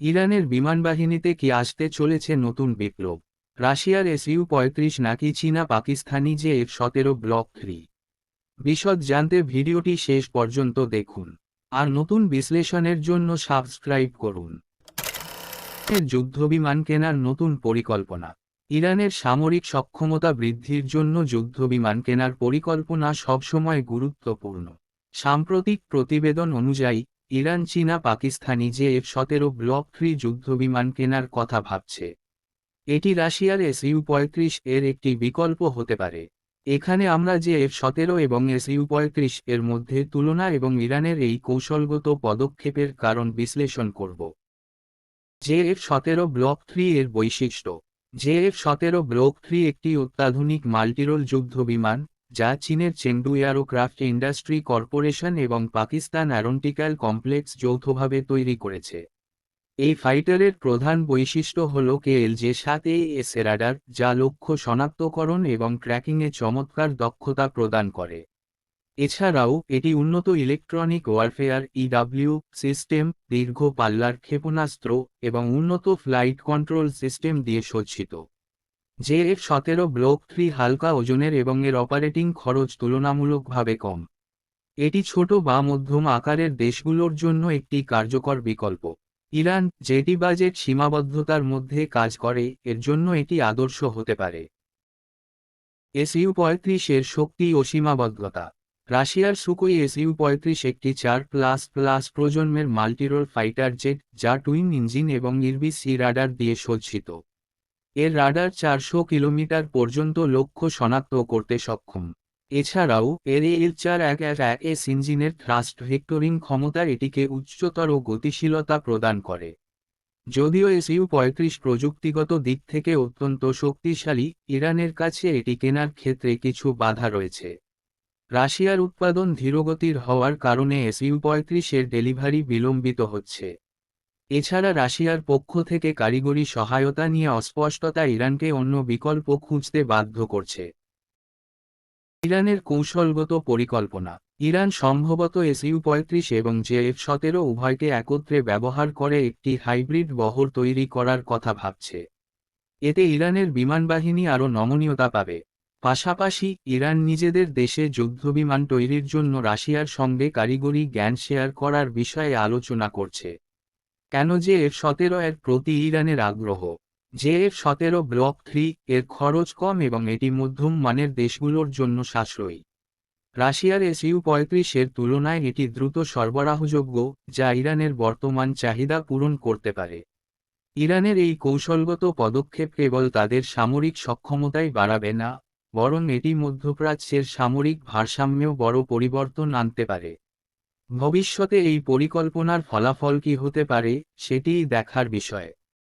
ইরানের বিমানবাহিনীতে কি আসতে চলেছে নতুন বিপ্লব? রাশিয়ার এসইউ পঁয়ত্রিশ নাকি চীনা, পাকিস্তানি যে এফ সতেরো ব্লক থ্রি? বিশদ জানতে ভিডিওটি শেষ পর্যন্ত দেখুন। আর নতুন বিশ্লেষণের জন্য সাবস্ক্রাইব করুন। যুদ্ধবিমান কেনার নতুন পরিকল্পনা। ইরানের সামরিক সক্ষমতা বৃদ্ধির জন্য যুদ্ধবিমান কেনার পরিকল্পনা সবসময় গুরুত্বপূর্ণ। সাম্প্রতিক প্রতিবেদন অনুযায়ী ইরান, চীনা, পাকিস্তানি যে এফ সতেরো ব্লক থ্রি যুদ্ধবিমান কেনার কথা ভাবছে। এটি রাশিয়ার এসইউ পঁয়ত্রিশ এর একটি বিকল্প হতে পারে। এখানে আমরা যে এফ সতেরো এবং এসইউ পঁয়ত্রিশ এর মধ্যে তুলনা এবং ইরানের এই কৌশলগত পদক্ষেপের কারণ বিশ্লেষণ করব। জে এফ সতেরো ব্লক থ্রি এর বৈশিষ্ট্য। জে এফ সতেরো ব্লক থ্রি একটি অত্যাধুনিক মাল্টিরোল যুদ্ধবিমান যা চীনের চেংডু এয়ারোক্রাফট ইন্ডাস্ট্রি কর্পোরেশন এবং পাকিস্তান অ্যারোনটিক্যাল কমপ্লেক্স যৌথভাবে তৈরি করেছে। এই ফাইটারের প্রধান বৈশিষ্ট্য হল কেএল যে সাত এ এস যা লক্ষ্য শনাক্তকরণ এবং ট্র্যাকিংয়ে চমৎকার দক্ষতা প্রদান করে। এছাড়াও, এটি উন্নত ইলেকট্রনিক ওয়ারফেয়ার ইডাব্লিউ সিস্টেম, দীর্ঘ পাল্লার ক্ষেপণাস্ত্র এবং উন্নত ফ্লাইট কন্ট্রোল সিস্টেম দিয়ে সজ্জিত। জে এফ সতেরো ব্লক থ্রি হালকা ওজনের এবং এর অপারেটিং খরচ তুলনামূলকভাবে কম। এটি ছোট বা মধ্যম আকারের দেশগুলোর জন্য একটি কার্যকর বিকল্প। ইরান যেটি বাজেট সীমাবদ্ধতার মধ্যে কাজ করে, এর জন্য এটি আদর্শ হতে পারে। এসইউ পঁয়ত্রিশ এর শক্তি ও সীমাবদ্ধতা। রাশিয়ার সুকোই এসইউ পঁয়ত্রিশ একটি চার প্লাস প্লাস প্রজন্মের মাল্টিরোল ফাইটার জেট, যা টুইন ইঞ্জিন এবং নির্বিস সি রাডার দিয়ে সজ্জিত। এর রাডার চারশো কিলোমিটার পর্যন্ত লক্ষ্য শনাক্ত করতে সক্ষম। এছাড়াও, এর এল চার এক এক এস ইঞ্জিনের থ্রাস্ট ভেক্টরিং ক্ষমতা এটিকে উচ্চতর গতিশীলতা প্রদান করে। যদিও এসইউ পঁয়ত্রিশ প্রযুক্তিগত দিক থেকে অত্যন্ত শক্তিশালী, ইরানের কাছে এটি কেনার ক্ষেত্রে কিছু বাধা রয়েছে। রাশিয়ার উৎপাদন ধীরগতির হওয়ার কারণে এসইউ পঁয়ত্রিশের ডেলিভারি বিলম্বিত হচ্ছে। এছাড়া রাশিয়ার পক্ষ থেকে কারিগরি সহায়তা নিয়ে অস্পষ্টতা ইরানকে অন্য বিকল্প খুঁজতে বাধ্য করছে। ইরানের কৌশলগত পরিকল্পনা। ইরান সম্ভবত এসইউ পঁয়ত্রিশ এবং জে এফ সতেরো উভয়কে একত্রে ব্যবহার করে একটি হাইব্রিড বহর তৈরি করার কথা ভাবছে। এতে ইরানের বিমানবাহিনী আরও নমনীয়তা পাবে। পাশাপাশি ইরান নিজেদের দেশে যুদ্ধবিমান তৈরির জন্য রাশিয়ার সঙ্গে কারিগরি জ্ঞান শেয়ার করার বিষয়ে আলোচনা করছে। কেন যে এফ সতেরো এর প্রতি ইরানের আগ্রহ? যে এফ সতেরো ব্লক থ্রি এর খরচ কম এবং এটি মধ্যম মানের দেশগুলোর জন্য সাশ্রয়ী। রাশিয়ার এসইউ পঁয়ত্রিশের তুলনায় এটি দ্রুত সরবরাহযোগ্য, যা ইরানের বর্তমান চাহিদা পূরণ করতে পারে। ইরানের এই কৌশলগত পদক্ষেপ কেবল তাদের সামরিক সক্ষমতাই বাড়াবে না, বরং এটি মধ্যপ্রাচ্যের সামরিক ভারসাম্যেও বড় পরিবর্তন আনতে পারে। ভবিষ্যতে এই পরিকল্পনার ফলাফল কি হতে পারে সেটিই দেখার বিষয়।